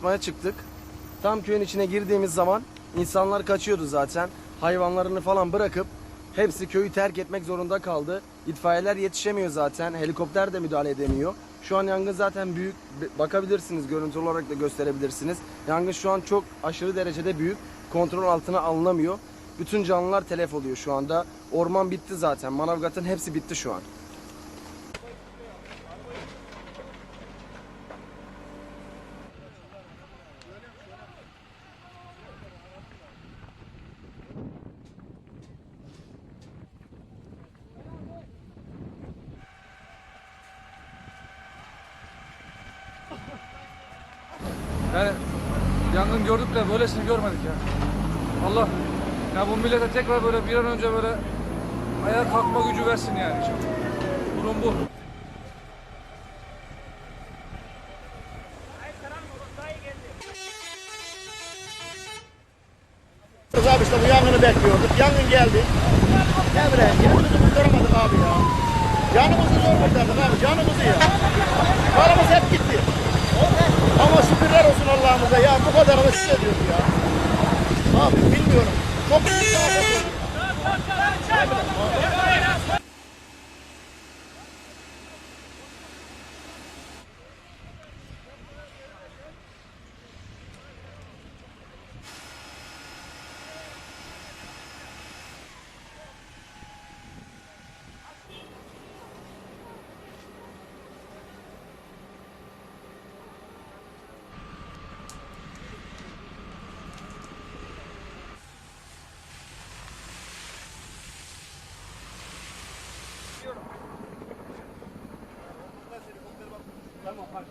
Yapmaya çıktık. Tam köyün içine girdiğimiz zaman insanlar kaçıyordu zaten. Hayvanlarını falan bırakıp hepsi köyü terk etmek zorunda kaldı. İtfaiyeler yetişemiyor zaten. Helikopter de müdahale edemiyor. Şu an yangın zaten büyük. Bakabilirsiniz, görüntü olarak da gösterebilirsiniz. Yangın şu an çok aşırı derecede büyük. Kontrol altına alınamıyor. Bütün canlılar telef oluyor şu anda. Orman bitti zaten. Manavgat'ın hepsi bitti şu an. Yani yangın gördük de böylesini görmedik ya. Allah ya bu millete tekrar böyle bir an önce böyle ayağa kalkma gücü versin yani. Durum bu. Abi işte bu yangını bekliyorduk. Yangın geldi. Emre yanımızı kurtaramadık abi ya. Canımızı zor kurtardık abi canımızı ya. Paramız hep gitti. Ama şükürler olsun Allah'ımıza ya bu kadarını hissediyoruz ya. Abi bilmiyorum. Çok büyük bir afet oldu. Vamos, Juan.